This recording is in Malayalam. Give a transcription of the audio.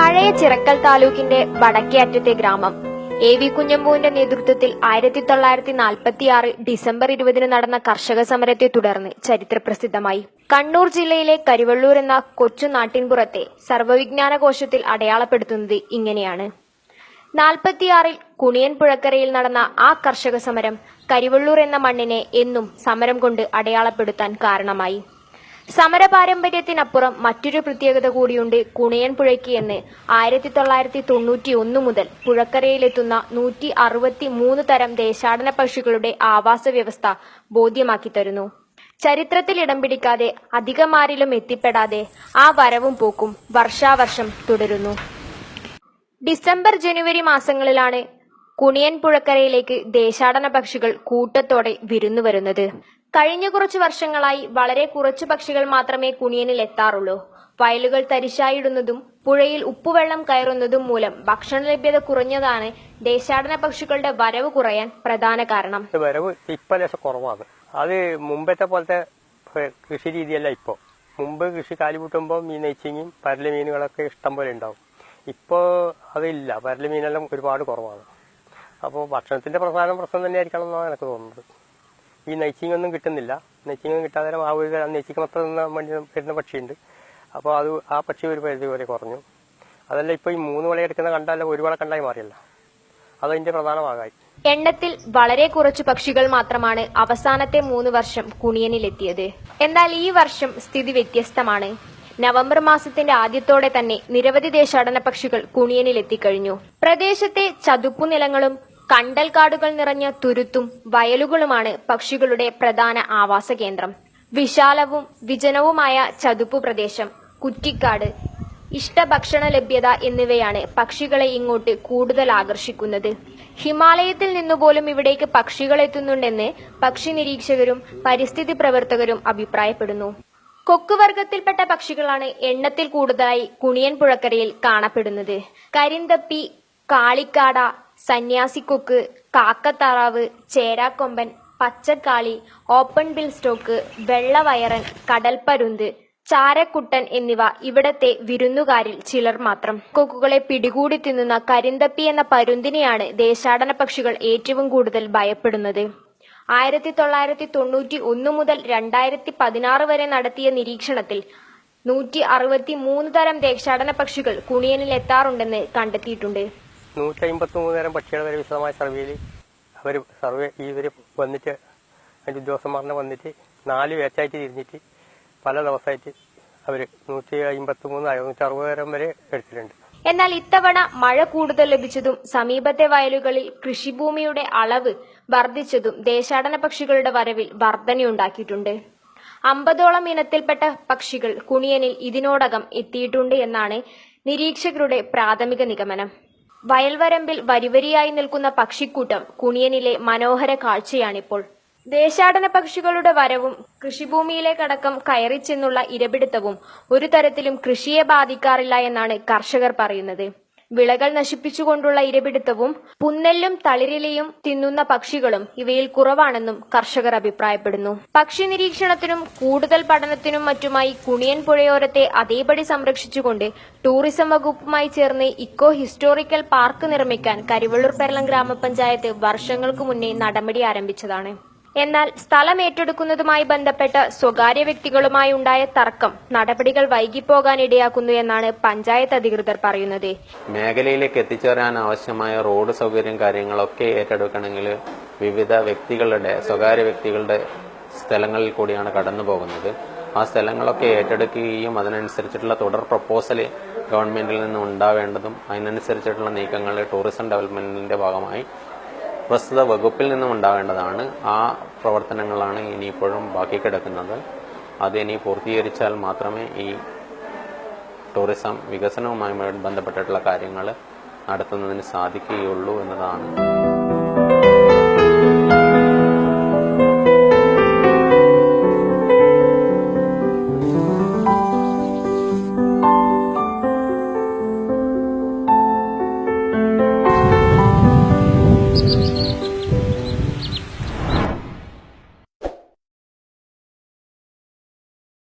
പഴയ ചിറക്കൽ താലൂക്കിന്റെ വടക്കേ അറ്റത്തെ ഗ്രാമം. എ വി കുഞ്ഞമ്പുവിന്റെ നേതൃത്വത്തിൽ ആയിരത്തി തൊള്ളായിരത്തി നാൽപ്പത്തിയാറ് ഡിസംബർ ഇരുപതിന് നടന്ന കർഷക സമരത്തെ തുടർന്ന് ചരിത്രപ്രസിദ്ധമായി കണ്ണൂർ ജില്ലയിലെ കരുവള്ളൂർ എന്ന കൊച്ചു നാട്ടിൻപുറത്തെ സർവവിജ്ഞാന കോശത്തിൽ അടയാളപ്പെടുത്തുന്നത് ഇങ്ങനെയാണ്. നാൽപ്പത്തിയാറിൽ കുണിയൻ പുഴക്കരയിൽ നടന്ന ആ കർഷക സമരം കരുവള്ളൂർ എന്ന മണ്ണിനെ എന്നും സമരം കൊണ്ട് അടയാളപ്പെടുത്താൻ കാരണമായി. സമര പാരമ്പര്യത്തിനപ്പുറം മറ്റൊരു പ്രത്യേകത കൂടിയുണ്ട് കുണിയൻ പുഴയ്ക്ക് എന്ന്. ആയിരത്തി തൊള്ളായിരത്തി തൊണ്ണൂറ്റി ഒന്ന് മുതൽ പുഴക്കരയിലെത്തുന്ന നൂറ്റി അറുപത്തി മൂന്ന് തരം ദേശാടന പക്ഷികളുടെ ആവാസ വ്യവസ്ഥ ബോധ്യമാക്കി തരുന്നു. ചരിത്രത്തിൽ ഇടം പിടിക്കാതെ അധികമാരിലും എത്തിപ്പെടാതെ ആ വരവും പോക്കും വർഷാവർഷം തുടരുന്നു. ഡിസംബർ ജനുവരി മാസങ്ങളിലാണ് കുണിയൻ പുഴക്കരയിലേക്ക് ദേശാടന പക്ഷികൾ കൂട്ടത്തോടെ വിരുന്നു വരുന്നത് കഴിഞ്ഞ കുറച്ച് വർഷങ്ങളായി വളരെ കുറച്ച് പക്ഷികൾ മാത്രമേ കുണിയനിൽ എത്താറുള്ളൂ. വയലുകൾ തരിശായിടുന്നതും പുഴയിൽ ഉപ്പുവെള്ളം കയറുന്നതും മൂലം ഭക്ഷണ ലഭ്യത കുറഞ്ഞതാണ് ദേശാടന പക്ഷികളുടെ വരവ് കുറയാൻ പ്രധാന കാരണം. വരവ് ഇപ്പൊ ലേശം കുറവാണ്. അത് മുമ്പത്തെ പോലത്തെ കൃഷി രീതിയല്ല ഇപ്പോ. മുമ്പ് കൃഷി കാലിപൂട്ടുമ്പോൾ മീൻ നെയ്ച്ചിങ്ങും പരല മീനുകളൊക്കെ ഇഷ്ടം പോലെ ഉണ്ടാവും. ഇപ്പോ അതില്ല. പരല മീനെല്ലാം ഒരുപാട് കുറവാണ്. അപ്പോൾ ഭക്ഷണത്തിന്റെ പ്രധാന പ്രശ്നം തന്നെയായിരിക്കണം എന്നാണ് എനിക്ക് തോന്നുന്നത്. ഈ നൈച്ചിങ് ഒന്നും കിട്ടുന്നില്ല. നെയ്ച്ചിങ് കിട്ടാതെ ആ ഒരു നെയ്ച്ചിക്ക് മാത്രം തിന്നാൻ വേണ്ടി വരുന്ന പക്ഷിയുണ്ട്. അപ്പോൾ അത് ആ പക്ഷി ഒരു പരിധി വരെ കുറഞ്ഞു. അതല്ല ഇപ്പോൾ ഈ മൂന്ന് വിളയെടുക്കുന്ന കണ്ടാലും ഒരു വള കണ്ടായി മാറിയല്ല. അതതിന്റെ പ്രധാന ഭാഗമായി. എണ്ണത്തിൽ വളരെ കുറച്ച് പക്ഷികൾ മാത്രമാണ് അവസാനത്തെ മൂന്ന് വർഷം കുണിയനിലെത്തിയത്. എന്നാൽ ഈ വർഷം സ്ഥിതി വ്യത്യസ്തമാണ്. നവംബർ മാസത്തിന്റെ ആദ്യത്തോടെ തന്നെ നിരവധി ദേശാടന പക്ഷികൾ കുണിയനിലെത്തിക്കഴിഞ്ഞു. പ്രദേശത്തെ ചതുപ്പു നിലങ്ങളും കണ്ടൽ കാടുകൾ നിറഞ്ഞ തുരുത്തും വയലുകളുമാണ് പക്ഷികളുടെ പ്രധാന ആവാസ കേന്ദ്രം. വിശാലവും വിജനവുമായ ചതുപ്പു പ്രദേശം കുറ്റിക്കാട് ഇഷ്ടഭക്ഷണ ലഭ്യത എന്നിവയാണ് പക്ഷികളെ ഇങ്ങോട്ട് കൂടുതൽ ആകർഷിക്കുന്നത്. ഹിമാലയത്തിൽ നിന്നുപോലും ഇവിടേക്ക് പക്ഷികൾ എത്തുന്നുണ്ടെന്ന് പക്ഷി നിരീക്ഷകരും പരിസ്ഥിതി പ്രവർത്തകരും അഭിപ്രായപ്പെടുന്നു. കൊക്കുവർഗത്തിൽപ്പെട്ട പക്ഷികളാണ് എണ്ണത്തിൽ കൂടുതലായി കുണിയൻ പുഴക്കരയിൽ കാണപ്പെടുന്നത്. കരിന്തപ്പി കാളിക്കാട സന്യാസിക്കൊക്ക് കാക്കത്താറാവ് ചേരാക്കൊമ്പൻ പച്ചക്കാളി ഓപ്പൺ ബിൽ സ്റ്റോക്ക് വെള്ളവയറൻ കടൽപ്പരുന്ത് ചാരക്കുട്ടൻ എന്നിവ ഇവിടത്തെ വിരുന്നുകാരിൽ ചിലർ മാത്രം. കൊക്കുകളെ പിടികൂടി തിന്നുന്ന കരിന്തപ്പി എന്ന പരുന്തിനെയാണ് ദേശാടന പക്ഷികൾ ഏറ്റവും കൂടുതൽ ഭയപ്പെടുന്നത്. ആയിരത്തി തൊള്ളായിരത്തി തൊണ്ണൂറ്റി ഒന്ന് മുതൽ രണ്ടായിരത്തി പതിനാറ് വരെ നടത്തിയ നിരീക്ഷണത്തിൽ നൂറ്റി അറുപത്തി മൂന്ന് തരം ദേശാടന പക്ഷികൾ കുണിയനിൽ എത്താറുണ്ടെന്ന് കണ്ടെത്തിയിട്ടുണ്ട്. നൂറ്റി അമ്പത്തി മൂന്ന് നേരം പക്ഷികളെ വരെ വിശദമായ സർവേയിൽ അവർ സർവേ ഇവർ വന്നിട്ട് അതിന്റെ ഉദ്യോഗസ്ഥന്മാരനെ വന്നിട്ട് നാല് ബാച്ചായിട്ട് തിരിഞ്ഞിട്ട് പല ദിവസമായിട്ട് അവർ നൂറ്റി അമ്പത്തി മൂന്ന് നൂറ്റി അറുപത് നേരം വരെ എടുത്തിട്ടുണ്ട്. എന്നാൽ ഇത്തവണ മഴ കൂടുതൽ ലഭിച്ചതും സമീപത്തെ വയലുകളിൽ കൃഷിഭൂമിയുടെ അളവ് വർദ്ധിച്ചതും ദേശാടന പക്ഷികളുടെ വരവിൽ വർധനയുണ്ടാക്കിയിട്ടുണ്ട്. അമ്പതോളം ഇനത്തിൽപ്പെട്ട പക്ഷികൾ കുണിയനിൽ ഇതിനോടകം എത്തിയിട്ടുണ്ട് എന്നാണ് നിരീക്ഷകരുടെ പ്രാഥമിക നിഗമനം. വയൽവരമ്പിൽ വരിവരിയായി നിൽക്കുന്ന പക്ഷിക്കൂട്ടം കുണിയനിലെ മനോഹര കാഴ്ചയാണിപ്പോൾ. ദേശാടന പക്ഷികളുടെ വരവും കൃഷിഭൂമിയിലേക്കടക്കം കയറിച്ചെന്നുള്ള ഇരപിടുത്തവും ഒരു തരത്തിലും കൃഷിയെ ബാധിക്കാറില്ല എന്നാണ് കർഷകർ പറയുന്നത്. വിളകൾ നശിപ്പിച്ചുകൊണ്ടുള്ള ഇരപിടുത്തവും പുന്നെല്ലും തളിരിലയും തിന്നുന്ന പക്ഷികളും ഇവയിൽ കുറവാണെന്നും കർഷകർ അഭിപ്രായപ്പെടുന്നു. പക്ഷി നിരീക്ഷണത്തിനും കൂടുതൽ പഠനത്തിനും മറ്റുമായി കുണിയൻ പുഴയോരത്തെ അതേപടി സംരക്ഷിച്ചുകൊണ്ട് ടൂറിസം വകുപ്പുമായി ചേർന്ന് ഇക്കോ ഹിസ്റ്റോറിക്കൽ പാർക്ക് നിർമ്മിക്കാൻ കരിവള്ളൂർ പെരളം ഗ്രാമപഞ്ചായത്ത് വർഷങ്ങൾക്ക് മുന്നേ നടപടി ആരംഭിച്ചതാണ്. എന്നാൽ സ്ഥലം ഏറ്റെടുക്കുന്നതുമായി ബന്ധപ്പെട്ട് സ്വകാര്യ വ്യക്തികളുമായി ഉണ്ടായ തർക്കം നടപടികൾ വൈകിപ്പോകാൻ ഇടയാക്കുന്നു എന്നാണ് പഞ്ചായത്ത് അധികൃതർ പറയുന്നത്. മേഖലയിലേക്ക് എത്തിച്ചേരാൻ ആവശ്യമായ റോഡ് സൗകര്യം കാര്യങ്ങളൊക്കെ ഏറ്റെടുക്കണമെങ്കിൽ വിവിധ വ്യക്തികളുടെ സ്വകാര്യ വ്യക്തികളുടെ സ്ഥലങ്ങളിൽ കൂടിയാണ് കടന്നു പോകുന്നത്. ആ സ്ഥലങ്ങളൊക്കെ ഏറ്റെടുക്കുകയും അതിനനുസരിച്ചിട്ടുള്ള തുടർ പ്രപ്പോസൽ ഗവൺമെന്റിൽ നിന്ന് ഉണ്ടാവേണ്ടതും അതിനനുസരിച്ചിട്ടുള്ള നീക്കങ്ങൾ ടൂറിസം ഡെവലപ്മെന്റിന്റെ ഭാഗമായി പ്രസ്തുത വകുപ്പിൽ നിന്നും ഉണ്ടാവേണ്ടതാണ് ആ പ്രവർത്തനങ്ങളാണ് ഇനിയിപ്പോഴും ബാക്കി കിടക്കുന്നത്. അത് ഇനി പൂർത്തീകരിച്ചാൽ മാത്രമേ ഈ ടൂറിസം വികസനവുമായി ബന്ധപ്പെട്ടിട്ടുള്ള കാര്യങ്ങൾ നടത്തുന്നതിന് സാധിക്കുകയുള്ളൂ എന്നതാണ്.